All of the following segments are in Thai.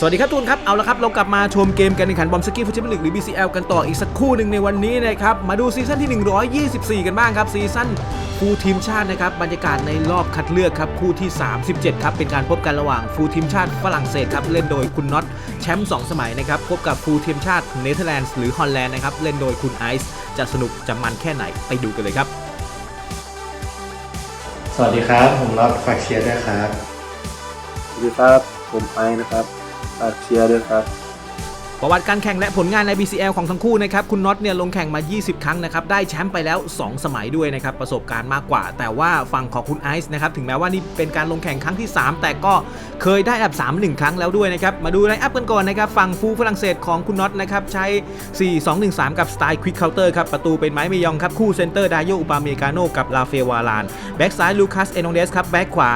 สวัสดีครับตูนครับ เอาละครับ เรากลับมาชมเกมการแข่งขันบอมสกี้ฟุตบอลลีกหรือ BCL กันต่ออีกสักครู่หนึ่งในวันนี้นะครับ มาดูซีซั่นที่ 124 กันบ้างครับ ซีซั่นฟูลทีมชาตินะครับ บรรยากาศในรอบคัดเลือกครับ คู่ที่ 37 ครับ เป็นการพบกันระหว่างฟูลทีมชาติฝรั่งเศสครับ เล่นโดยคุณน็อตแชมป์2สมัยนะครับ พบกับฟูลทีมชาติเนเธอร์แลนด์หรือฮอลแลนด์นะครับ เล่นโดยคุณไอซ์จะสนุกจะมันแค่ไหนไปดูกันเลยครับ สวัสดีครับ ผมรับฝากเชียร์ด้วยครับสวัสดีครับผมไอซ์นะครับ ฝากเชียร์ด้วยครับ ประวัติการแข่งและผลงานใน BCL ของทั้งคู่นะครับ คุณน็อตเนี่ยลงแข่งมา 20 ครั้งนะครับ ได้แชมป์ไปแล้ว 2 สมัยด้วยนะครับ ประสบการณ์มากกว่า แต่ว่าฝั่งของคุณไอซ์นะครับ ถึงแม้ว่านี่เป็นการลงแข่งครั้งที่ 3 แต่ก็เคยได้อันดับ3 1 ครั้งแล้วด้วยนะครับ มาดูไลน์อัพกันก่อนนะครับฝั่งฟูฝรั่งเศสของคุณน็อตนะครับ ใช้ 4-2-1-3 กับสไตล์ควิกเคาน์เตอร์ครับ ประตูเป็นไม้เมยองครับ คู่เซนเตอร์ดาโยอุปาเมกาโนกับลาเฟวาลาน แบ็กซ้ายลูคัสเอนองเดสครับ แบ็กขวา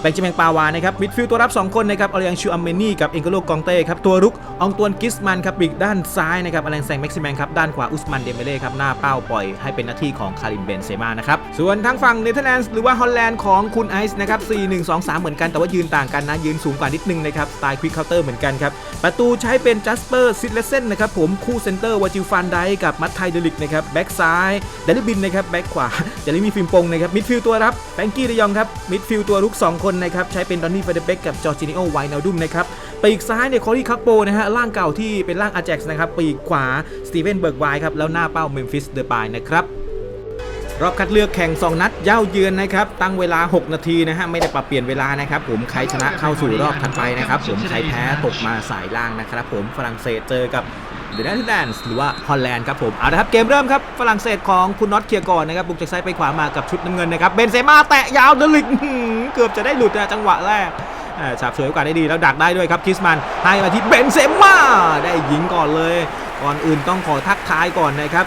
แบงจิเมงปาวานะครับมิดฟิลด์ตัวรับ 2 คนนะครับอเลียงชูอัมเมนี่กับเอ็งโกโลกองเต้ครับตัวรุกองตวนกิสมันครับปีกด้านซ้ายนะครับอเลงแซงแม็กซิแมงครับด้านขวาอุสมันเดมเบเล่ครับหน้าเป้าปล่อยให้เป็นหน้าที่ของคาริมเบนเซม่านะครับส่วนทางฝั่งเนเธอร์แลนด์หรือว่าฮอลแลนด์ของคุณไอซ์นะครับ4 1 2 3 เหมือนกันแต่ว่ายืนต่างกันนะยืนสูงกว่านิดนึงนะครับสไตล์ควิกเคาน์เตอร์เหมือนกันครับประตูใช้เป็นจัสเปอร์ซิดเลเซนนะครับผมคู่เซนเตอร์วาจิลฟันไดกับมัตไทเดลิกนะครับแบ็กซ้ายเดลิบินนะครับแบ็กขวาเดลิมีฟิมปงนะครับมิดฟิลด์ตัวรับแบงกี้เดยองครับมิดฟิลด์ตัวรุกสองคนนะครับ ใช้เป็นดอนนี่เฟเดเบกกับจอร์จินิโอไวนาดุมนะครับปีกซ้ายเนี่ยคอรีคักโปนะฮะล่างเก่าที่เป็นล่างอาแจ็กซ์นะครับ ปีกขวาสตีเวนเบิร์กไวครับแล้วหน้าเป้าเมมฟิสเดอร์บายนะครับรอบคัดเลือกแข่ง 2 นัดเย้าเยือนนะครับ ตั้งเวลา 6 นาทีนะฮะ ไม่ได้ปรับเปลี่ยนเวลานะครับ ผมใครชนะเข้าสู่รอบถัดไปนะครับ ผมใครแพ้ตกมาสายล่างนะครับ ผมฝรั่งเศสเจอกับ เดนิสแลนด์หรือว่าฮอลแลนด์ครับผมเอาละครับเกมเริ่มครับฝรั่งเศสของคุณน็อตเคียร์ก่อนนะครับบุกจากซ้ายไปขวามากับชุดน้ำเงินนะครับเบนเซม่าแตะยาวเดลิกเกือบจะได้หลุดจังหวะแรกอ่าฉาบฉวยโอกาสได้ดีแล้วดักได้ด้วยครับคิสมันให้มาที่เบนเซม่าได้ยิงก่อนเลย ก่อนอื่นต้องขอทักทายก่อนนะครับ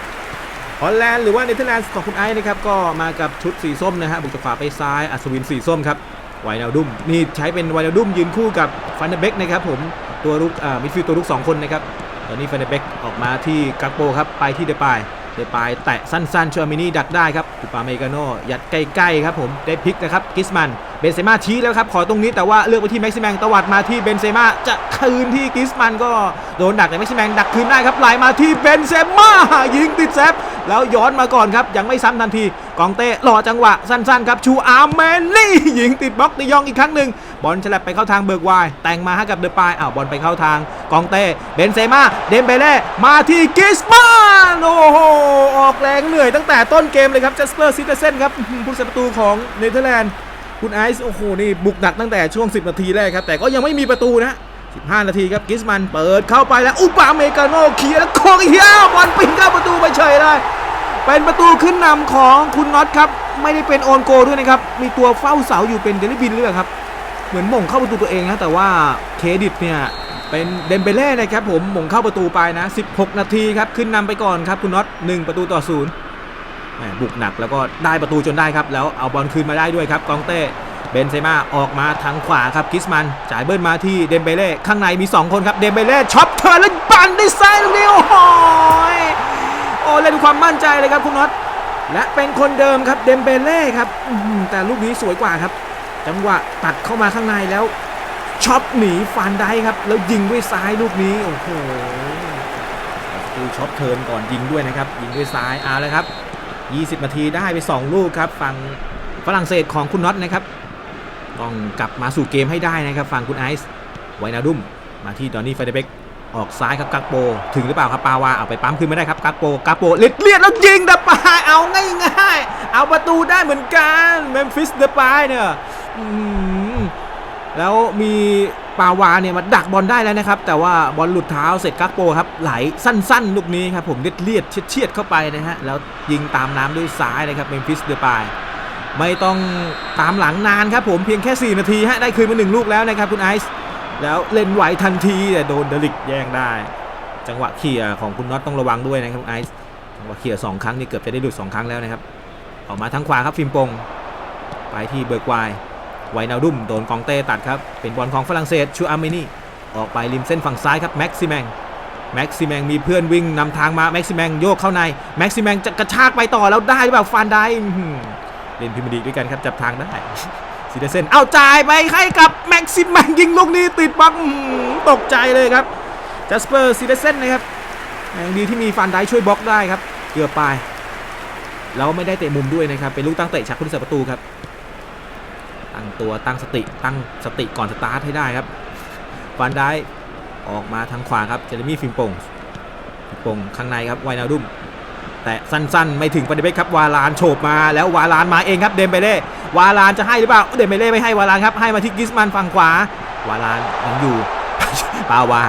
ฮอลแลนด์หรือว่าเนเธอร์แลนด์ของคุณไอซ์นะครับก็มากับชุดสีส้มนะฮะบุกจากขวาไปซ้ายอัศวินสีส้มครับไวนาดุมนี่ใช้เป็นไวนาดุมยืนคู่กับฟันเดเบกนะครับผมตัวลุกมิดฟิลด์ตัวลุก2คนนะครับ อนนี้ฟันเบกออกมาที่กักโปครับไปที่เดปายเดปายแตะสั้นๆชอมินี่ดักได้ครับอุปาเมกาโนยัดใกล้ๆครับผมได้พลิกนะครับกิสมัน เบนเซม่าชี้แล้วครับขอตรงนี้แต่ว่าเลือกไปที่แม็กซิแมงตวัดมาที่เบนเซม่าจะคืนที่กิสมันก็โดนดักแต่แม็กซิแมงดักคืนได้ครับไหลมาที่เบนเซม่ายิงติดเซฟแล้วย้อนมาก่อนครับยังไม่ซ้ำทันทีกองเต้รอจังหวะสั้นๆครับชูอาร์เมนนี่ยิงติดบล็อกดิยองอีกครั้งหนึ่งบอลฉลับไปเข้าทางเบิร์กไวายแต่งมาให้กับเดอะปายอ้าวบอลไปเข้าทางกองเต้เบนเซม่าเดมเบเล่มาที่กิสมานโอ้โหออกแรงเหนื่อยตั้งแต่ต้นเกมเลยครับจัสเปอร์ซิตเซนครับผู้สัประตูของเนเธอร์แลนด์ คุณไอซ์โอ้โหนี่บุกหนักตั้งแต่ช่วง 10 นาทีแรกครับ แต่ก็ยังไม่มีประตูนะ 15 นาทีครับกิสมันเปิดเข้าไปแล้วอุปาเมกาโนเคลียร์แล้วโคงเฮียบอลปิงเข้าประตูไปเฉยเลยเป็นประตูขึ้นนำของคุณน็อตครับ ไม่ได้เป็นโอนโกด้วยนะครับ มีตัวเฝ้าเสาอยู่เป็นเดลิบินหรือเปล่าครับ เหมือนมงเข้าประตูตัวเองนะแต่ว่าเครดิตเนี่ยเป็นเดมเบเล่นะครับผมมงเข้าประตูไปนะ 16 นาทีครับขึ้นนำไปก่อนครับคุณน็อต1ประตูต่อศูนย์ บุกหนักแล้วก็ได้ประตูจนได้ครับ แล้วเอาบอลคืนมาได้ด้วยครับกองเต้เบนเซม่าออกมาทางขวาครับกิสมัน จ่ายเบิ้ลมาที่เดมเบเล่ข้างในมี 2 คนครับเดมเบเล่ช็อปเทิร์แล้วปั่นได้ซ้ายลูกนี้โอ้โหยโอ้เล่นความมั่นใจเลยครับคุณน็อตและเป็นคนเดิมครับเดมเบเล่ครับแต่ลูกนี้สวยกว่าครับ จังหวะตัดเข้ามาข้างในแล้วช็อปหนีฟันได้ครับ แล้วยิงด้วยซ้ายลูกนี้โอ้โหคือช็อปเทิร์นก่อนยิงด้วยนะครับยิงด้วยซ้ายเอาเลยครับ 20 นาทีได้ไป 2 ลูกครับฝั่งฝรั่งเศสของคุณน็อตนะครับ ต้องกลับมาสู่เกมให้ได้นะครับฝั่งคุณไอซ์ไวนาดุมมาที่ดอนนี่เฟเดเบกออกซ้ายครับกักโป ถึงหรือเปล่าครับปาวาเอาไปปั๊มคืนไม่ได้ครับกักโปกักโปเลียดเลียดแล้วยิงเดอะปายเอาง่ายๆ เอาประตูได้เหมือนกันเมมฟิสเดอะปายเนี่ยแล้วมี ปาวาเนี่ยมาดักบอลได้แล้วนะครับ แต่ว่าบอลหลุดเท้าเสร็จกักโปครับไหลสั้นๆ ลูกนี้ครับผมเลียดเลียดๆเฉียดเข้าไปนะฮะแล้วยิงตามน้ำด้วยซ้ายนะครับเมมฟิสเดอปายไม่ต้องตามหลังนานครับผมเพียงแค่ 4 นาทีฮะได้คืนมาหนึ่งลูกแล้วนะครับคุณไอซ์แล้วเล่นไหวทันทีแต่โดนเดลิกแย่งได้ จังหวะเขี่ยของคุณน็อตต้องระวังด้วยนะครับไอซ์จังหวะเขี่ยสองครั้งนี่เกือบจะได้หลุดสองครั้งแล้วนะครับออกมาทางขวาครับฟิล์มปงไปที่เบิร์กวน์ ไวนาดุมโดนกองเต้ตัดครับ เป็นบอลของฝรั่งเศสชูอาร์เมนี่ออกไปริมเส้นฝั่งซ้ายครับแม็กซิแมงแม็กซิแมงมีเพื่อนวิ่งนำทางมาแม็กซิแมงโยกเข้าในแม็กซิแมงจะกระชากไปต่อแล้วได้หรือเปล่าฟานได้เล่นพิมพ์ดีด้วยกันครับจับทางได้ซีเดเซนเอาจ่ายไปให้กับแม็กซิแมงยิงลูกนี้ติดบล็อกตกใจเลยครับจัสเปอร์ซีเดเซนนะครับยังดีที่มีฟันได้ช่วยบล็อกได้ครับเกือบไปแล้วไม่ได้เตะมุมด้วยนะครับเป็นลูกตั้งเตะจากผู้รักษาประตูครับ ตั้งตัวตั้งสติตั้งสติก่อนสตาร์ทให้ได้ครับฟันได้ออกมาทางขวาครับเจเรมี่ฟิมปงฟิมปงข้างในครับไวนาดุมแต่สั้นๆ ไม่ถึงประเดเบกครับ วาลานโฉบมาแล้ววาลานมาเองครับเดมเบเล่วาลานจะให้หรือเปล่าเดมเบเล่ไม่ให้วาลานครับให้มาที่กิสมันฝั่งขวา วาลานยังอยู่ปาวา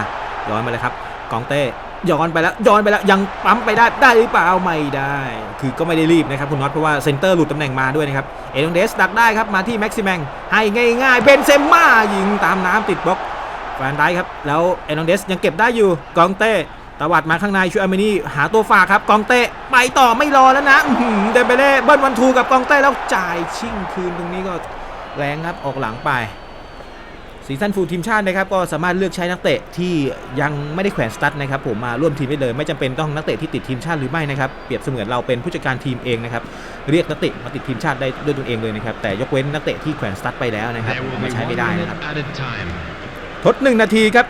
ย้อนมาเลยครับกองเต้ ย้อนไปแล้วย้อนไปแล้วยังปั๊มไปได้ได้หรือเปล่าไม่ได้ คือก็ไม่ได้รีบนะครับคุณน็อตเพราะว่าเซนเตอร์หลุดตำแหน่งมาด้วยนะครับเอดองเดสดักได้ครับมาที่แม็กซิแมงให้ง่ายๆเบนเซมม่ายิงตามน้ำติดบล็อกแฟนได้ครับแล้วเอดองเดสยังเก็บได้อยู่กองเต้ตวัดมาข้างในช่วยอาร์เมนีหาตัวฝากครับกองเต้ไปต่อไม่รอแล้วนะเดมเบเล่เบิ้ลวันทูกับกองเต้แล้วจ่ายชิ่งคืนตรงนี้ก็แรงครับออกหลังไป ซีซั่นฟูลทีมชาตินะครับก็สามารถเลือกใช้นักเตะที่ยังไม่ได้แขวนสตั๊ดนะครับผมมาร่วมทีมได้เลย ไม่จำเป็นต้องนักเตะที่ติดทีมชาติหรือไม่นะครับเปรียบเสมือนเราเป็นผู้จัดการทีมเองนะครับเรียกนักเตะมาติดทีมชาติได้ด้วยตัวเองเลยนะครับแต่ยกเว้นนักเตะที่แขวนสตั๊ดไปแล้วนะครับ There will ไม่ be ใช้ไม่ one ได้ minute นะครับ added time. ทดหนึ่งนาทีครับ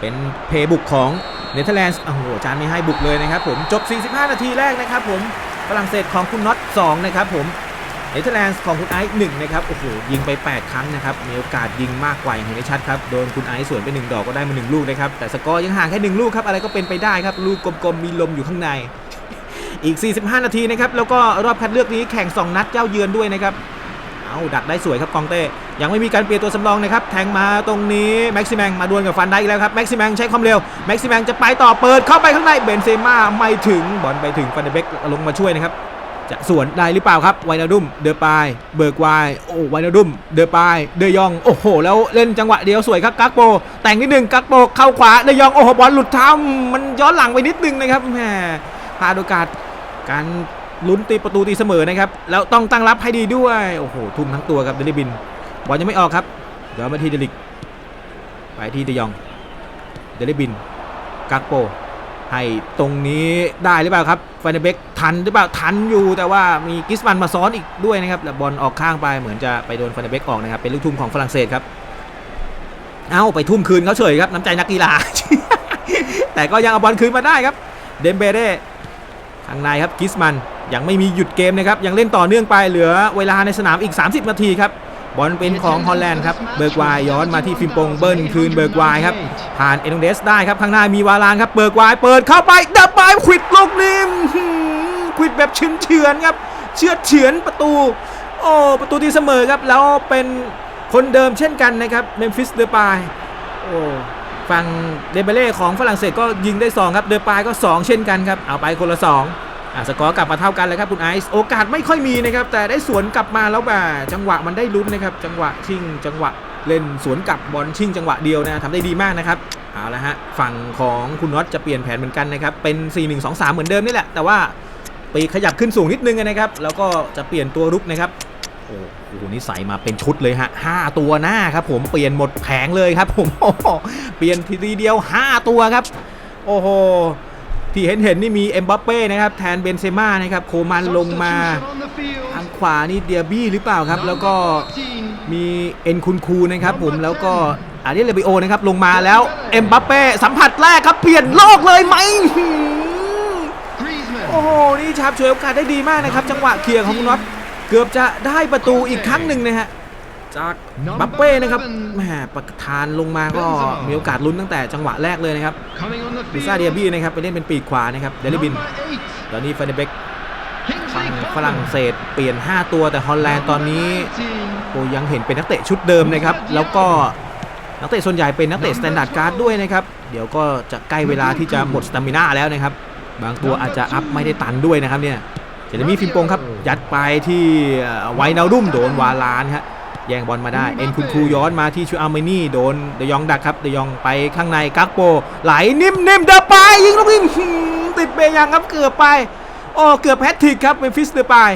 เป็นเพย์บุกของเนเธอร์แลนด์โอ้โหอาจารย์ไม่ให้บุกเลยนะครับผมจบ 45 นาทีแรกนะครับผมฝรั่งเศสของคุณน็อต2นะครับผม เนเธอร์แลนด์ของคุณไอซ์หนึ่งนะครับโอ้โหยิงไป 8 ครั้งนะครับมีโอกาสยิงมากกว่าอย่างเห็นได้ชัดครับโดนคุณไอซ์สวนไป 1 ดอกก็ได้มา 1 ลูกนะครับแต่สกอร์ยังห่างแค่ 1 ลูกครับอะไรก็เป็นไปได้ครับลูกกลมๆมีลมอยู่ข้างใน อีก 45 นาทีนะครับแล้วก็รอบคัดเลือกนี้แข่ง 2 นัดเจ้าเยือนด้วยนะครับเอาดักได้สวยครับกองเต้ยังไม่มีการเปลี่ยนตัวสำรองนะครับแทงมาตรงนี้แม็กซิแมงมาดวลกับฟันได้อีกแล้วครับแม็กซิแมงใช้ความเร็วแม็กซิแมงจะไปต่อเปิดเข้าไปข้างในเบนเซม่าไม่ถึงบอลไปถึงฟันเดเบกลงมาช่วยนะครับ จะสวนได้หรือเปล่าครับไวนาดุมเดอปายเบิร์กไวโอ้ไวนาดุมเดอปายเดยองโอ้โห แล้วเล่นจังหวะเดียวสวยครับกักโป แต่งนิดนึงกักโปเข้าขวาเดยองโอ้โหบอลหลุดท้ามันย้อนหลังไปนิดนึงนะครับแหมพลาดโอกาสการลุ้นตีประตูตีเสมอนะครับแล้วต้องตั้งรับให้ดีด้วยโอ้โหทุ่มทั้งตัวครับเดลิบินบอลยังไม่ออกครับเดี๋ยวมาที่เดลิกไปที่เดยองเดลิบินกักโป ให้ตรงนี้ได้หรือเปล่าครับฟานเดเบกทันหรือเปล่าทันอยู่แต่ว่ามีกิสมันมาซ้อนอีกด้วยนะครับแล้วบอลออกข้างไปเหมือนจะไปโดนฟานเดเบกออกนะครับเป็นลูกทุ่มของฝรั่งเศสครับ เอาไปทุ่มคืนเขาเฉยครับน้ำใจนักกีฬา แต่ก็ยังเอาบอลคืนมาได้ครับเดมเบเร่ข้างในครับกิสมันยังไม่มีหยุดเกมนะครับยังเล่นต่อเนื่องไปเหลือเวลาในสนามอีก 30 นาทีครับ บอลเป็นของฮอลแลนด์ครับเบิร์กไวายย้อนมาที่ฟิมปงเบิ้ลคืนเบิร์กไวายครับผ่านเอโนเดสได้ครับข้างหน้ามีวาลานครับเปิดวายเปิดเข้าไปดับไปควิดลูกนี้อื้อหือควิดแบบเฉือนเฉือนครับเชือดเฉือนประตู โอ้ประตูที่เสมอครับ แล้วเป็นคนเดิมเช่นกันนะครับเมมฟิสเดอปายโอ้ฝั่งเดเบเล่ของฝรั่งเศสก็ยิงได้ 2 ครับ เดอปายก็ 2 เช่นกันครับ เอาไปคนละ 2 อะสกอร์กลับมาเท่ากันเลยครับคุณไอซ์โอกาสไม่ค่อยมีนะครับแต่ได้สวนกลับมาแล้วแบบจังหวะมันได้ลุ้นนะครับจังหวะชิงจังหวะเล่นสวนกลับบอลชิงจังหวะเดียวนะทำได้ดีมากนะครับเอาละฮะฝั่งของคุณน็อตจะเปลี่ยนแผนเหมือนกันนะครับเป็น 4-1-2-3 เหมือนเดิมนี่แหละ แต่ว่าปีขยับขึ้นสูงนิดนึงนะครับแล้วก็จะเปลี่ยนตัวรุกนะครับโอ้โหนี่ใส่มาเป็นชุดเลยฮะห้าตัวหน้าครับผมเปลี่ยนหมดแผงเลยครับผมเปลี่ยนทีเดียว 5 ตัวครับ โอ้โห ที่เห็นเห็นๆนี่มีเอ็มบัปเป้นะครับแทนเบนเซม่านะครับโคมันลงมาทางขวานี่เดียบี้หรือเปล่าครับ แล้วก็มีเอ็นคุนคูนะครับผมแล้วก็อาริเอเลบิโอนะครับลงมาแล้วเอ็มบัปเป้สัมผัสแรกครับเปลี่ยนโลกเลยไหมหืมโอ้โหนี่ชาบช่วยโอกาสได้ดีมากนะครับ จังหวะเคลียร์ของคุณน็อตเกือบจะได้ประตูอีกครั้งหนึ่งนะฮะ จากบัปเป้นะครับแหมประธานลงมาก็มีโอกาสลุ้นตั้งแต่จังหวะแรกเลยนะครับดูซ่าเดียบี้นะครับไปเล่นเป็นปีกขวานะครับเดลิบิน ตอนนี้ฟานเดเบกฝั่งฝรั่งเศสเปลี่ยน 5 ตัวแต่ฮอลแลนด์ตอนนี้โอ้ยังเห็นเป็นนักเตะชุดเดิมนะครับ แล้วก็นักเตะส่วนใหญ่เป็นนักเตะสแตนดาร์ดการ์ดด้วยนะครับ เดี๋ยวก็จะใกล้เวลาที่จะหมดสตามิน่าแล้วนะครับ บางตัวอาจจะอัพไม่ได้ตันด้วยนะครับเนี่ยเจเรมี่ฟิมโปงครับ ยัดไปที่เอ่อไวนาดุมโดนวาลานครับ แย่งบอลมาได้ เอ็นคุณครูย้อนมาที่ชูอาร์เมนี่โดนเดยองดักครับเดยองไปข้างในกักโป ไหลนิ่มๆเดปายยิงลูกยิงหืมติดเบยังครับเกือบไปโอ้เกือบแพทริกครับเมมฟิสเดปาย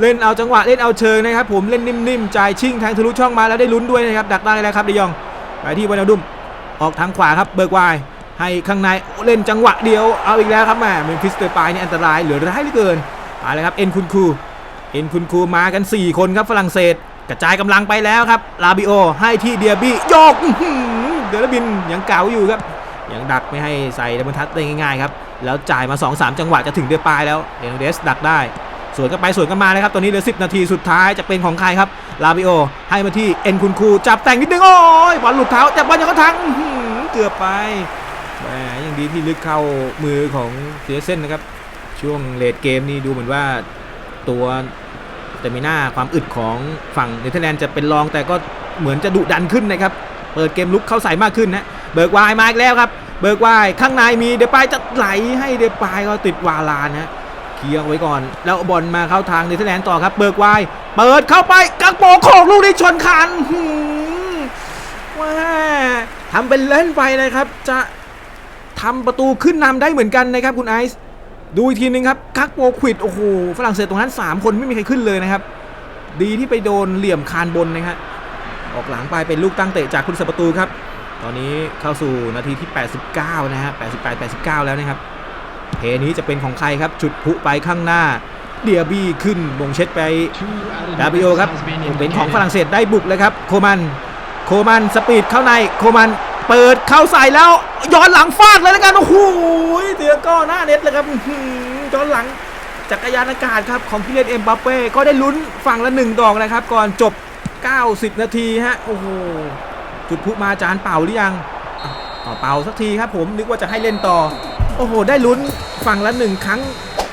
เล่นเอาจังหวะเล่นเอาเชิงนะครับผมเล่นนิ่มๆจ่ายชิ่งแทงทะลุช่องมาแล้วได้ลุ้นด้วยนะครับดักได้แล้วครับเดยองไปที่วานาดุมออกทางขวาครับเบิร์กไวายให้ข้างในเล่นจังหวะเดียวเอาอีกแล้วครับแหมเมมฟิสเดปายนี่อันตรายเหลือร้ายเหลือเกินไปเลยครับเอ็นคุณครูเอ็นคุณครูมากัน 4 คนครับฝรั่งเศส กระจายกำลังไปแล้วครับลาบิโอให้ที่เดียบี้โยกอื้อหือเดลบินยังเก่าอยู่ครับยังดักไม่ให้ใส่เดับเบิลทัชได้ง่ายๆครับแล้วจ่ายมา 2-3 จังหวะจะถึงเดือปลายแล้วเอโนเดสดักได้สวนกันไปสวนกันมานะครับ ตอนนี้เหลือ 10 นาทีสุดท้ายจะเป็นของใครครับ ลาบิโอ ให้มาที่เอ็นคุณครูจับแต่งนิดนึง โอ้ยบอลหลุดเท้าแต่บอลยังเขาทางอื้อหือเกือบไปแหมยังดีที่ลึกเข้ามือของเซียเซนนะครับ ช่วงเลดเกมนี่ดูเหมือนว่าตัว ต่มีหน้าความอึดของฝั่งเนเธอร์แลนด์จะเป็นรองแต่ก็เหมือนจะดุดันขึ้นนะครับ เปิดเกมลุกเข้าใส่มากขึ้นนะเบิร์กวายมาอีกแล้วครับ เบิร์กวายข้างในมีเดปายจะไหลให้เดปายก็ติดวาลานนะเคลียร์ไว้ก่อน แล้วบอลมาเข้าทางเนเธอร์แลนด์ต่อครับ เบิร์กวายเปิดเข้าไปกักโปโขกลูกนี้ชนคันว้าทำเป็นเล่นไปเลยครับ จะทำประตูขึ้นนำได้เหมือนกันนะครับคุณไอซ์ ดูอีกทีนึงครับกักโปควิดโอ้โหฝรั่งเศสตรงนั้น 3 คนไม่มีใครขึ้นเลยนะครับ ดีที่ไปโดนเหลี่ยมคานบนนะครับออกหลังไปเป็นลูกตั้งเตะจากคุณสัประตูครับ ตอนนี้เข้าสู่นาทีที่ 89 นะฮะ88 89 แล้วนะครับเพนี้จะเป็นของใครครับจุดพุไปข้างหน้าเดียบี้ขึ้นบงเช็ดไปดาบิโอครับเป็นของฝรั่งเศสได้บุกเลยครับ โคมัน โคมันสปีดเข้าในโคมัน เปิดเข้าใส่แล้วย้อนหลังฟาดเลยแล้วกันโอ้โหเตียก็หน้าเน็ตเลยครับย้อนหลังจักรยานอากาศครับของพิเลนเอ็มบัปเป้ก็ได้ลุ้นฝั่งละหนึ่งดอกนะครับ ก่อนจบ 90 นาทีฮะโอ้โหจุดพุมาจานเป่าหรือยังอะเป่าสักทีครับผมนึกว่าจะให้เล่นต่อ โอ้โห ได้ลุ้นฝั่งละหนึ่งครั้ง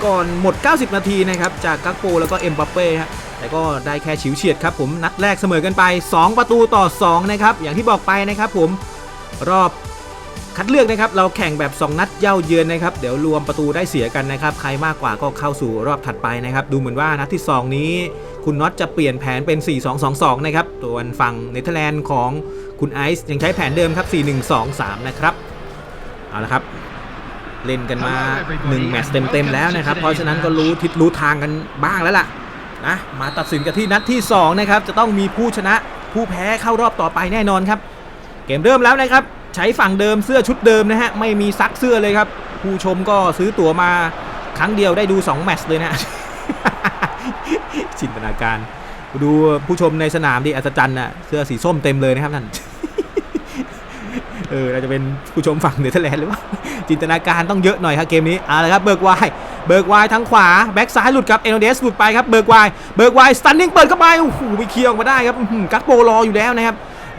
ก่อนหมด 90 นาทีนะครับ จากกักโปแล้วก็เอ็มบัปเป้ฮะแต่ก็ได้แค่ฉิวเฉียดครับผมนัดแรกเสมอกันไป 2 ประตูต่อ 2 นะครับ อย่างที่บอกไปนะครับผม รอบคัดเลือกนะครับเราแข่งแบบ 2 นัดเย่าเยือนนะครับเดี๋ยวรวมประตูได้เสียกันนะครับใครมากกว่าก็เข้าสู่รอบถัดไปนะครับดูเหมือนว่านัดที่ 2 นี้ คุณน็อตจะเปลี่ยนแผนเป็น 4-2-2-2 นะครับตัวนฝั่งเนเธอร์แลนด์ของคุณไอซ์ยังใช้แผนเดิมครับ 4-1-2-3 นะครับเอาละครับเล่นกันมา1แมตช์เต็มๆแล้วนะครับเพราะฉะนั้นก็รู้ทิศรู้ทางกันบ้างแล้วล่ะนะมาตัดสินกันที่นัดที่2นะครับจะต้องมีผู้ชนะผู้แพ้เข้ารอบต่อไปแน่นอนครับ เกมเริ่มแล้วนะครับ ใช้ฝั่งเดิมเสื้อชุดเดิมนะฮะ ไม่มีซักเสื้อเลยครับ ผู้ชมก็ซื้อตั๋วมาครั้งเดียวได้ดู 2 แมตช์เลยนะจินตนาการ ดูผู้ชมในสนามดิอัศจรรย์น่ะเสื้อสีส้มเต็มเลยนะครับท่านเออเราจะเป็นผู้ชมฝั่งเนเธอร์แลนด์หรือว่าจินตนาการต้องเยอะหน่อยครับเกมนี้เอาละครับเบิร์กไวน์เบิร์กไวน์ทางขวาแบ็กซ้ายหลุดครับเอโนเดสหลุดไปครับเบิร์กไวน์เบิร์กไวน์สตันนิ่งเปิดเข้าไปโอ้โหไปเคลียร์ออกมาได้ครับกักโปรออยู่แล้วนะครับ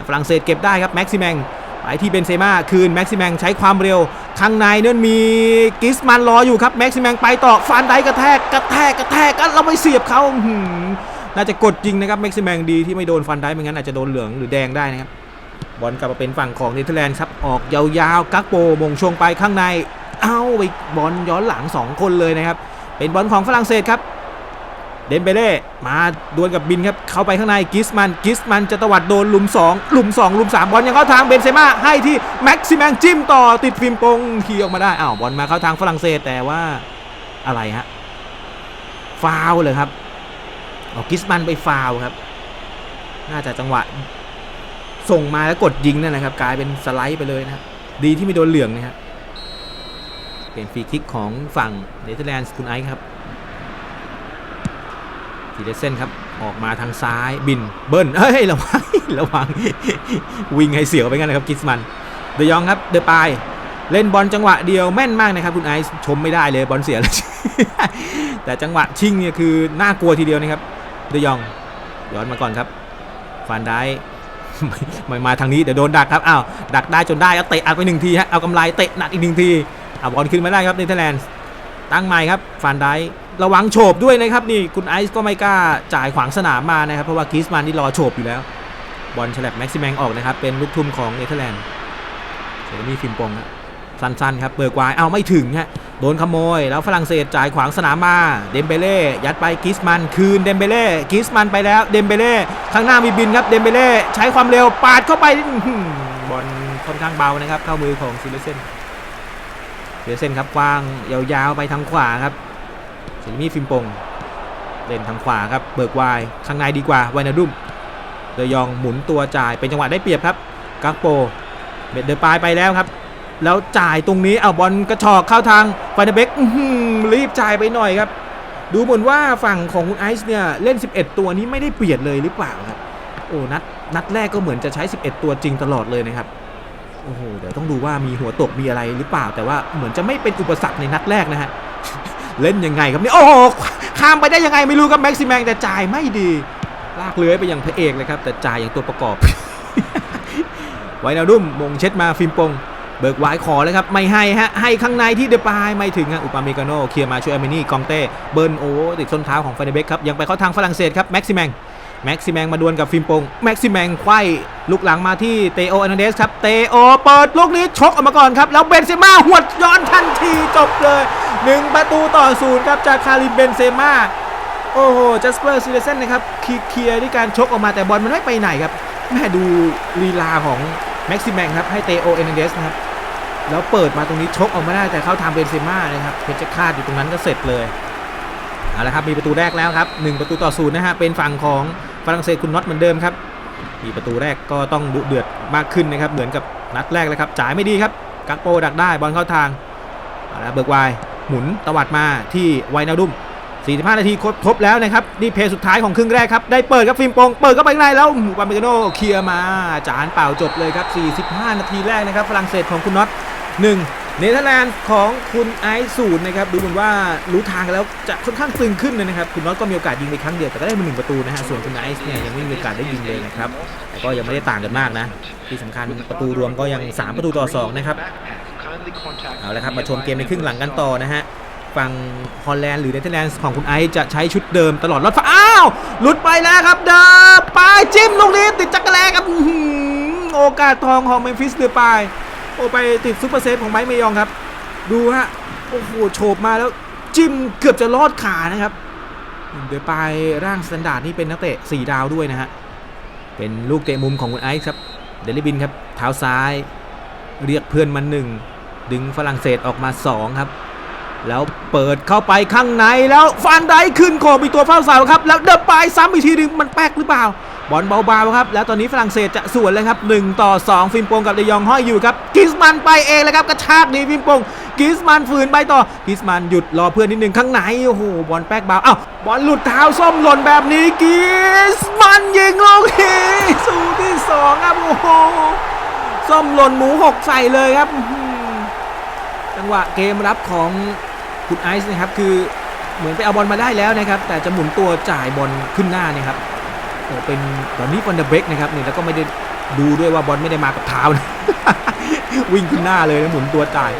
ฝรั่งเศสเก็บได้ครับแม็กซิแมงไปที่เบนเซม่าคืนแม็กซิแมงใช้ความเร็ว ข้างในนั่นมีกิสมันรออยู่ครับแม็กซิแมงไปต่อฟันไดกระแทกกระแทกกระแทกกันเราไปเสียบเขาน่าจะกดจริงนะครับแม็กซิแมงดีที่ไม่โดนฟันได้ไม่งั้นอาจจะโดนเหลืองหรือแดงได้นะครับบอลกลับมาเป็นฝั่งของเนเธอร์แลนด์ครับออกยาวๆกักโปมงชงไปข้างใน เอ้าไปบอลย้อนหลัง 2 คนเลยนะครับเป็นบอลของฝรั่งเศสครับ เดมเบเล่มาดวลกับบินครับเข้าไปข้างในกิสมันกิสมันจะตวัดโดนหลุม2หลุม2หลุม 3 บอลยังเข้าทางเบนเซม่าให้ที่แม็กซิแมงจิ้มต่อติดฟิล์มปงขี่ออกมาได้อ้าวบอลมาเข้าทางฝรั่งเศสแต่ว่าอะไรฮะฟาวเลยครับเอากิสมันไปฟาวครับ น่าจะจังหวะ ส่งมาแล้วกดยิงนั่นนะครับ กลายเป็นสไลด์ไปเลยนะครับดีที่ไม่โดนเหลืองนะครับเป็นฟรีคิกของฝั่งเนเธอร์แลนด์คุณไอซ์ครับ ทีเดเซนครับ ออกมาทางซ้ายบินเบิ้ลเฮ้ย ระวัง ระวัง วิ่งให้เสียวไปงั้นนะครับกิสมัน เดยองครับ เดปายเล่นบอลจังหวะเดียวแม่นมากนะครับคุณไอซ์ชมไม่ได้เลยบอลเสียเลยแต่จังหวะชิงเนี่ยคือน่ากลัวทีเดียวนะครับ เดยองย้อนมาก่อนครับฟันได้ไม่มาทางนี้เดี๋ยวโดนดักครับอ้าวดักได้จนได้ก็เตะอัดไปหนึ่งทีฮะเอากำไรเตะหนักอีกหนึ่งทีเอาบอลขึ้นมาได้ครับเนเธอร์แลนด์ตั้งใหม่ครับฟานได ระวังโฉบด้วยนะครับนี่คุณไอซ์ก็ไม่กล้าจ่ายขวางสนามมานะครับ เพราะว่ากิสมันนี่รอโฉบอยู่แล้ว บอลฉลับแม็กซิแมงออกนะครับ เป็นลูกทุ่มของเนเธอร์แลนด์เซรมีฟิมปงครับสั้นๆครับเบิร์กวายเอาไม่ถึงฮะโดนขโมย แล้วฝรั่งเศสจ่ายขวางสนามมาเดมเบเล่ยัดไปกิสมันคืนเดมเบเล่กิสมันไปแล้วเดมเบเล่ข้างหน้ามีบินครับเดมเบเล่ใช้ความเร็วปาดเข้าไปบอลค่อนข้างเบานะครับ เข้ามือของซิเลเซนซิเลเซนครับกว้างยาวๆไปทางขวาครับ เซมีฟิมปงเล่นทางขวาครับเบิกไวายข้างในดีกว่าไวนาดุมเดยองหมุนตัวจ่ายเป็นจังหวะได้เปรียบครับกักโปเบ็ดเดอร์ปายไปแล้วครับ แล้วจ่ายตรงนี้เอาบอลกระชอกเข้าทางฟานเดเบกรีบจ่ายไปหน่อยครับ ดูเหมือนว่าฝั่งของคุณไอซ์เนี่ยเล่น 11 ตัวนี้ไม่ได้เปลี่ยนเลยหรือเปล่าครับโอ้นัดนัดแรกก็เหมือนจะใช้ 11 ตัวจริงตลอดเลยนะครับโอ้โหเดี๋ยวต้องดูว่ามีหัวตกมีอะไรหรือเปล่า แต่ว่าเหมือนจะไม่เป็นอุปสรรคในนัดแรกนะฮะ เล่นยังไงครับเนี่ยโอ้โหข้ามไปได้ยังไงไม่รู้ครับแม็กซิแมงแต่จ่ายไม่ดี ลากเลื้อยไปอย่างพระเอกเลยครับ แต่จ่ายอย่างตัวประกอบ ไวนาดุ่มมงเช็ดมาฟิมปง เบิกไวายขอเลยครับ ไม่ให้ฮะให้ข้างในที่เดปายไม่ถึงฮะอุปาเมกาโนเคลียร์มาช่วยอาร์เมนี่กองเต้เบิร์นโอติดส้นเท้าของฟานเบคครับยังไปเข้าทางฝรั่งเศสครับแม็กซิแมง แม็กซิแมงมาดวลกับฟิล์มปงแม็กซิแมงไขว้ลุกหลังมาที่เตโอแอนเดสครับเตโอเปิดลูกนี้ชกออกมาก่อนครับ แล้วเบนเซม่าหวดย้อนทันทีจบเลยหนึ่งประตูต่อศูนย์ครับจากคาริมเบนเซม่าโอ้โหจัสเปอร์ซีเรเซนนะครับเคลียร์ด้วยการชกออกมาแต่บอลมันไม่ไปไหนครับแม่ดูลีลาของแม็กซิแมงครับให้เตโอเอนเดสนะครับแล้วเปิดมาตรงนี้ชกออกมาได้แต่เข้าทางเบนเซม่านะครับเพชรคาดอยู่ตรงนั้นก็เสร็จเลยเอาละครับมีประตูแรกแล้วครับหนึ่งประตูต่อศูนย์นะฮะเป็นฝั่งของ ฝรั่งเศสคุณน็อตเหมือนเดิมครับ มีประตูแรกก็ต้องดุเดือดมากขึ้นนะครับ เหมือนกับนัดแรกเลยครับ จ่ายไม่ดีครับกักโปดักได้บอลเข้าทางเอาละเบิกไวายหมุนตวัดมาที่ไวนาดุม45 นาทีครบครบแล้วนะครับนี่เพลย์สุดท้ายของครึ่งแรกครับ ได้เปิดครับฟิล์มโปงเปิดเข้าไปข้างในแล้วปาเมกาโนเคลียร์มา จานเปล่าจบเลยครับ 45 นาทีแรกนะครับฝรั่งเศสของคุณน็อต1 เนเธอร์แลนด์ของคุณไอซ์ศูนย์นะครับดูเหมือนว่ารู้ทางแล้วจะค่อนข้างตึงขึ้นเลยนะครับคุณน็อตก็มีโอกาสยิงไปครั้งเดียวแต่ก็ได้มาหนึ่งประตูนะฮะส่วนคุณไอซ์เนี่ยยังไม่มีโอกาสได้ยิงเลยนะครับแต่ก็ยังไม่ได้ต่างกันมากนะที่สำคัญประตูรวมก็ยัง 3 ประตูต่อ2นะครับเอาละครับมาชมเกมในครึ่งหลังกันต่อนะฮะฝั่งฮอลแลนด์หรือเนเธอร์แลนด์ของคุณไอซ์จะใช้ชุดเดิมตลอดรถไฟอ้าวหลุดไปแล้วครับเดินไปจิ้มลูกนี้ติดจักรแลครับโอกาสทองของเมมฟิสเดือไป โอไปติดซุปเปอร์เซฟของไมค์เมยองครับ ดูฮะโอ้โหโฉบมาแล้วจิ้มเกือบจะลอดขานะครับเดือไปร่างสแตนดาร์ดนี่เป็นนักเตะ4ดาวด้วยนะฮะเป็นลูกเตะมุมของคุณไอซ์ครับเดลิบินครับเท้าซ้าย เรียกเพื่อนมาหนึ่งดึงฝรั่งเศสออกมา 2 ครับ แล้วเปิดเข้าไปข้างในแล้วฟันไดขึ้นโขบอีกตัวเฝ้าเสาครับ แล้วเดินไปซ้ำอีกทีหนึงมันแป๊กหรือเปล่า บอลเบาๆครับ แล้วตอนนี้ฝรั่งเศสจะสวนเลยครับ1ต่อ 2 ฟิมโปงกับเดยองห้อยอยู่ครับกิสมันไปเองเลยครับกระชากดีฟิมโปงกิสมันฝืนไปต่อกิสมันหยุดรอเพื่อนนิดนึงข้างในโอ้โหบอลแป๊กเบาอ้าวบอลหลุดเท้าส้มหล่นแบบนี้กิสมันยิงลูกนี้สูที่สองครับโอ้โหส้มหล่นหมูหกใส่เลยครับจังหวะเกมรับของคุณไอซ์นะครับคือเหมือนไปเอาบอลมาได้แล้วนะครับ แต่จะหมุนตัวจ่ายบอลขึ้นหน้าเนี่ยครับ เป็นตอนนี้ฟันเดเบกนะครับนี่แล้วก็ไม่ได้ดูด้วยว่าบอลไม่ได้มากับเท้านะวิ่งขึ้นหน้าเลยนะหมุนตัวจ่าย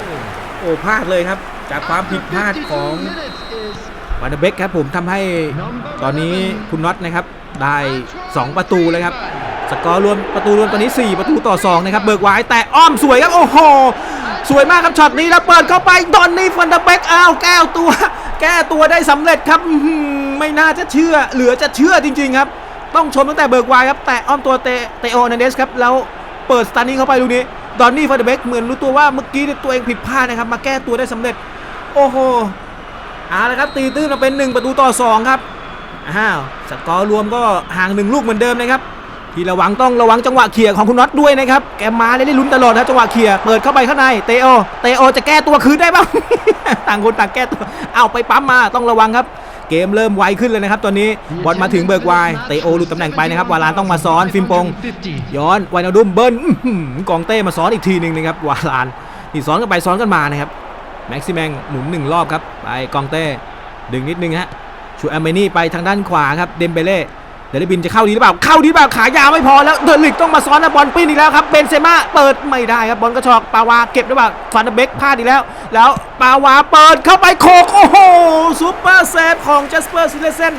โอ้พลาดเลยครับ จากความผิดพลาดของฟันเดเบกครับผมทำให้ตอนนี้คุณน็อตนะครับ ได้ 2 ประตูเลยครับสกอร์รวมประตูรวมตอนนี้ 4 ประตูต่อ 2 นะครับ เบิกไว้แต่อ้อมสวยครับโอ้โหสวยมากครับช็อตนี้แล้วเปิดเข้าไปดอนนี่ฟันเดเบกอ้าวแก้วตัว แก้ตัวได้สำเร็จครับไม่น่าจะเชื่อ เหลือจะเชื่อจริง ๆ ครับ ต้องชมตั้งแต่เบิกไวครับ แต่อ้อมตัวเตเตโอนันเดสครับ แล้วเปิดสตาร์นิ่งเข้าไปลูกนี้ ดอนนี่ฟันเดอร์เบกเหมือนรู้ตัวว่าเมื่อกี้ตัวเองผิดพลาดนะครับ มาแก้ตัวได้สำเร็จ โอ้โหเอาละครับ ตีตื้นมาเป็น 1 ประตูต่อ 2 ครับ อ้าว สกอร์รวมก็ห่างหนึ่งลูกเหมือนเดิมนะครับ ที่ระวังต้องระวังจังหวะเขี่ยของคุณน็อตด้วยนะครับ แกมาเลยได้ลุ้นตลอดนะจังหวะเขี่ยเปิดเข้าไปข้างใน เตโอ เตโอจะแก้ตัวคืนได้บ้าง ต่างคนต่างแก้ตัว เอาไปปั๊มมาต้องระวังครับ เกมเริ่มไวขึ้นเลยนะครับตอนนี้บอลมาถึงเบิร์กไวเตโอหลุดตำแหน่งไปนะครับวาลานต้องมาซ้อนฟิมปง ย้อนไวนาดุมเบิ้ลอื้อหือกองเต้มาซ้อนอีกทีหนึ่งนะครับวาลานนี่ซ้อนกันไปซ้อนกันมานะครับแม็กซิแมงหมุนหนึ่งรอบครับไปกองเต้ดึงนิดนึงฮะชูแอมเมนี่ไปทางด้านขวาครับเดมเบเล่ เดลบินจะเข้าดีหรือเปล่า เข้าดีหรือเปล่า ขายาวไม่พอแล้ว เดลิกต้องมาซ้อนนะบอลปิ้นอีกแล้วครับ เบนเซม่าเปิดไม่ได้ครับ บอลกระชอก ปาวาเก็บหรือเปล่าฟันเดเบกพลาดอีกแล้ว แล้วปาวาเปิดเข้าไปโคก โอ้โห ซูเปอร์เซฟของจัสเปอร์ซิเลเซน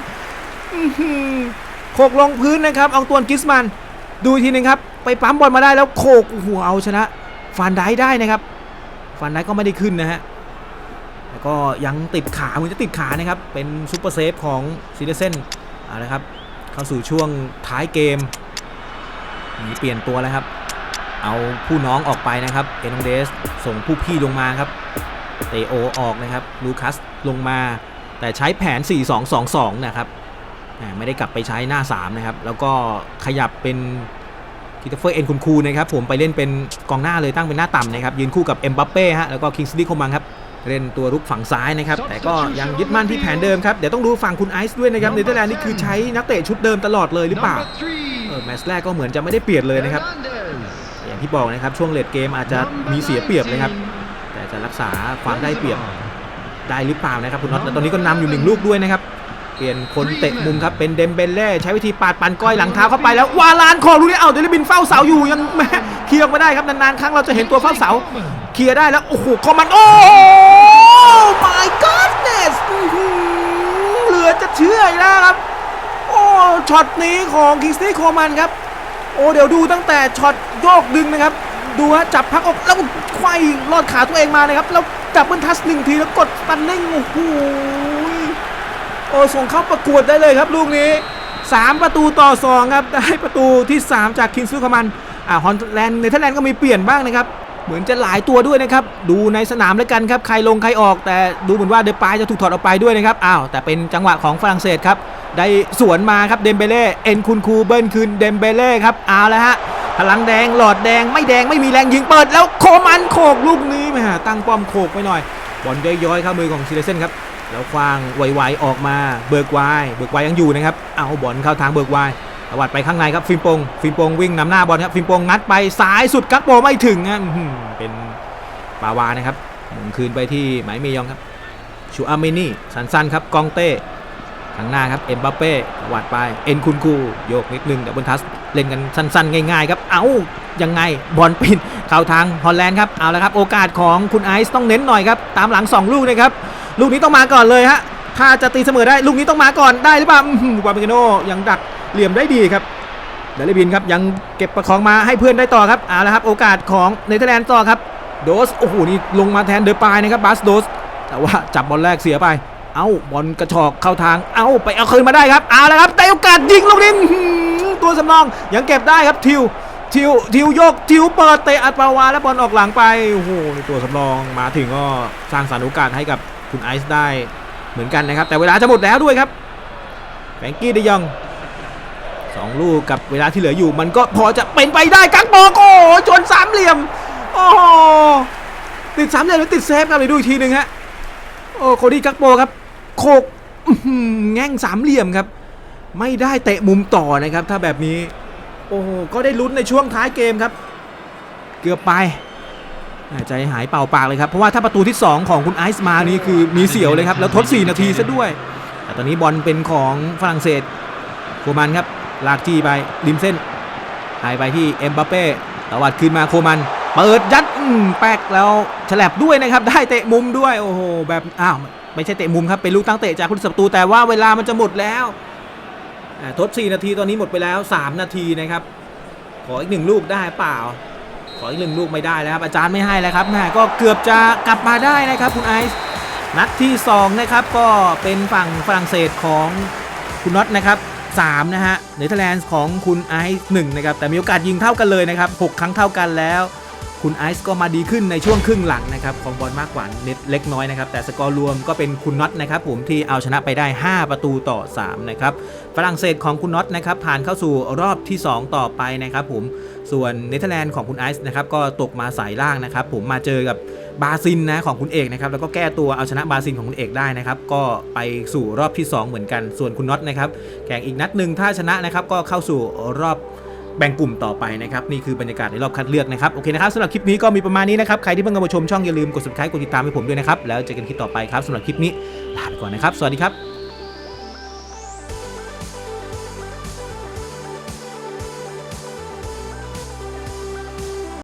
โขกลงพื้นนะครับ เอาตัวกิสมัน ดูทีหนึงครับ ไปปั๊มบอลมาได้แล้วโขกโอ้โหเอาชนะฟันได้ได้นะครับฟันได้ก็ไม่ได้ขึ้นนะฮะแล้วก็ยังติดขาเหมือนจะติดขานะครับ เป็นซูเปอร์เซฟของซีเดเซนเอาละครับ เข้าสู่ช่วงท้ายเกมนี่เปลี่ยนตัวแล้วครับ เอาผู้น้องออกไปนะครับเอนองเดสส่งผู้พี่ลงมาครับเตโอออกนะครับลูคัสลงมา แต่ใช้แผน 4-2-2-2 นะครับไม่ได้กลับไปใช้หน้า 3 นะครับ แล้วก็ขยับเป็นคิตเฟอร์เอ็นคุณคูนะครับ ผมไปเล่นเป็นกองหน้าเลยตั้งเป็นหน้าต่ำนะครับ ยืนคู่กับเอ็มบัปเป้ฮะแล้วก็คิงส์ลีโคมังครับ เล่นตัวรุกฝั่งซ้ายนะครับ แต่ก็ยังยึดมั่นที่แผนเดิมครับ เดี๋ยวต้องดูฝั่งคุณไอซ์ด้วยนะครับเนเธอร์แลนด์นี่คือใช้นักเตะชุดเดิมตลอดเลยหรือเปล่าเออแมตช์แรกก็เหมือนจะไม่ได้เปลี่ยนเลยนะครับ อย่างที่บอกนะครับช่วงเลดเกมอาจจะมีเสียเปรียบเลยครับ แต่จะรักษาความได้เปรียบได้หรือเปล่านะครับคุณน็อตและตอนนี้ก็นำอยู่หนึ่งลูกด้วยนะครับเปลี่ยนคนเตะมุมครับเป็นเดมเบเล่ใช้วิธีปาดปันก้อยหลังเท้าเข้าไปแล้ววาลานของลูกนี้เอาเดลิบินเฝ้าเสาอยู่ยังแม่เคลี ยร์อกไม่ได้ครับนานๆครั้งเราจะเห็นตัวเฝ้าเสาเคลียร์ได้แล้วโอ้โหคอมมันโอ้ my goodness เหลือจะเชื่อแล้วครับ โอ้ช็อตนี้ของคิงสตี้โคมันครับ โอ้เดี๋ยวดูตั้งแต่ช็อตโยกดึงนะครับ ดูฮะจับพักอกแล้วไขว้ลอดขาตัวเองมานะครับแล้วจับเบิลทัสหนึ่งทีแล้วกดตันนิ่งโอ้โหโอ้ส่งเข้าประกวดได้เลยครับลูกนี้ 3 ประตูต่อ 2 ครับ ได้ประตูที่ 3 จากคิงส์คอมัน อ่าฮอลแลนด์เนเธอร์แลนด์ก็มีเปลี่ยนบ้างนะครับ เหมือนจะหลายตัวด้วยนะครับ ดูในสนามแล้วกันครับ ใครลงใครออก แต่ดูเหมือนว่าเดปายจะถูกถอดออกไปด้วยนะครับ อ้าว แต่เป็นจังหวะของฝรั่งเศสครับ ได้สวนมาครับ เดมเบเล่ เอ็นคุณคูเบิลคืน เดมเบเล่ครับ เอาแล้วฮะ พลังแดง หลอดแดง ไม่แดง ไม่มีแรงยิงเปิด แล้วโคมันโขกลูกนี้แหมตั้งป้อมโขกไปหน่อย บอลย้อยๆเข้ามือของซิเลเซนครับ แล้วควางไวๆออกมา เบิร์กไวเบิร์กไวยังอยู่นะครับ เอาบอลเข้าทางเบิร์กไว ตวัดไปข้างในครับฟิมปงฟิมปงวิ่งนำหน้าบอลครับฟิมปงงัดไปซ้ายสุดกักโปไม่ถึงอะเป็นปาวานะครับหมุนคืนไปที่หมายเมยองครับชูอาเมนี่สั้นๆครับกองเต้ข้างหน้าครับเอ็มบัปเป้ตวัดไปเอ็นคุนคูโยกนิดนึงเดี๋ยวบนทัสเล่นกันสั้นๆ ง่ายๆครับเอ้ายังไงบอลปิดเข้าทางฮอลแลนด์ครับเอาละครับโอกาสของคุณไอซ์ต้องเน้นหน่อยครับตามหลังสองลูกนะครับลูกนี้ต้องมาก่อนเลยฮะ ถ้าจะตีเสมอได้ลูกนี้ต้องมาก่อนได้หรือเปล่าวาเปนโนยังดักเหลี่ยมได้ดีครับเดลิบินครับยังเก็บประคองมาให้เพื่อนได้ต่อครับเอาละครับโอกาสของเนเธอร์แลนด์ต่อครับโดสโอ้โหนี่ลงมาแทนเดอปายนะครับบัสโดส แต่ว่าจับบอลแรกเสียไป เอ้าบอลกระชอกเข้าทางเอ้าไปเอาคืนมาได้ครับเอาละครับแต่โอกาสยิงลูกนี้ตัวสำรองยังเก็บได้ครับทิวทิวทิวโยกทิวเปิดเตะอัดปาวาแล้วบอลออกหลังไปโอ้โหตัวสำรองมาถึงก็สร้างสรรค์โอกาสให้กับคุณไอซ์ได้ เหมือนกันนะครับ แต่เวลาจะหมดแล้วด้วยครับแฟงกี้เดยองสองลูกกับเวลาที่เหลืออยู่ มันก็พอจะเป็นไปได้กักบอกโอ้โหชนสามเหลี่ยมโอ้ติดสามเหลี่ยมหรือติดเซฟครับไปดูอีกทีหนึ่งฮะโอ้โคดี้กักโปครับ โคกแง่งสามเหลี่ยมครับ ไม่ได้เตะมุมต่อนะครับ ถ้าแบบนี้ โอ้โหก็ได้ลุ้นในช่วงท้ายเกมครับ เกือบไป ใจหายเป่าปากเลยครับ เพราะว่าถ้าประตูที่ 2 ของคุณไอซ์มานี่คือมีเสียวเลยครับ แล้วทด 4 นาทีซะด้วย แต่ตอนนี้บอลเป็นของฝรั่งเศสโคมันครับ ลากจี้ไปริมเส้นหายไปที่เอ็มบัปเป้ตวัดคืนมาโคมัน เปิดยัดแป๊กแล้วฉลับด้วยนะครับ ได้เตะมุมด้วยโอ้โหแบบอ้าวไม่ใช่เตะมุมครับ เป็นลูกตั้งเตะจากคุณศัตรูแต่ว่าเวลามันจะหมดแล้วทด 4 นาทีตอนนี้หมดไปแล้ว 3 นาทีนะครับ ขออีกหนึ่งลูกได้เปล่า ออีกหนึ่งลูกไม่ได้แล้วครับอาจารย์ไม่ให้แล้วครับแม่ก็เกือบจะกลับมาได้นะครับคุณไอซ์นัดที่ 2 นะครับก็เป็นฝั่งฝรั่งเศสของคุณน็อตนะครับ3นะฮะเนเธอร์แลนด์ของคุณไอซ์หนึ่งนะครับแต่มีโอกาสยิงเท่ากันเลยนะครับ6ครั้งเท่ากันแล้ว คุณไอซ์ก็มาดีขึ้นในช่วงครึ่งหลังนะครับของบอลมากกว่าเน็ตเล็กน้อยนะครับแต่สกอร์รวมก็เป็นคุณน็อตนะครับผมที่เอาชนะไปได้ 5 ประตูต่อ3นะครับฝรั่งเศสของคุณน็อตนะครับผ่านเข้าสู่รอบที่ 2 ต่อไปนะครับผม ส่วนเนเธอร์แลนด์ของคุณไอซ์นะครับก็ตกมาสายล่างนะครับผมมาเจอกับบาซินนะของคุณเอกนะครับแล้วก็แก้ตัวเอาชนะบาซินของคุณเอกได้นะครับก็ไปสู่รอบที่ 2 เหมือนกันส่วนคุณน็อตนะครับแข่งอีกนัดหนึ่งถ้าชนะนะครับก็เข้าสู่รอบแบ่งกลุ่มต่อไปนะครับนี่คือบรรยากาศในรอบคัดเลือกนะครับโอเคนะครับสำหรับคลิปนี้ก็มีประมาณนี้นะครับใครที่เพิ่งเข้ามาชมช่องอย่าลืมกด subscribe กดติดตามให้ผมด้วยนะครับแล้วเจอกันคลิปต่อไปครับสำหรับคลิปนี้ลาไปก่อนนะครับสวัสดีครับ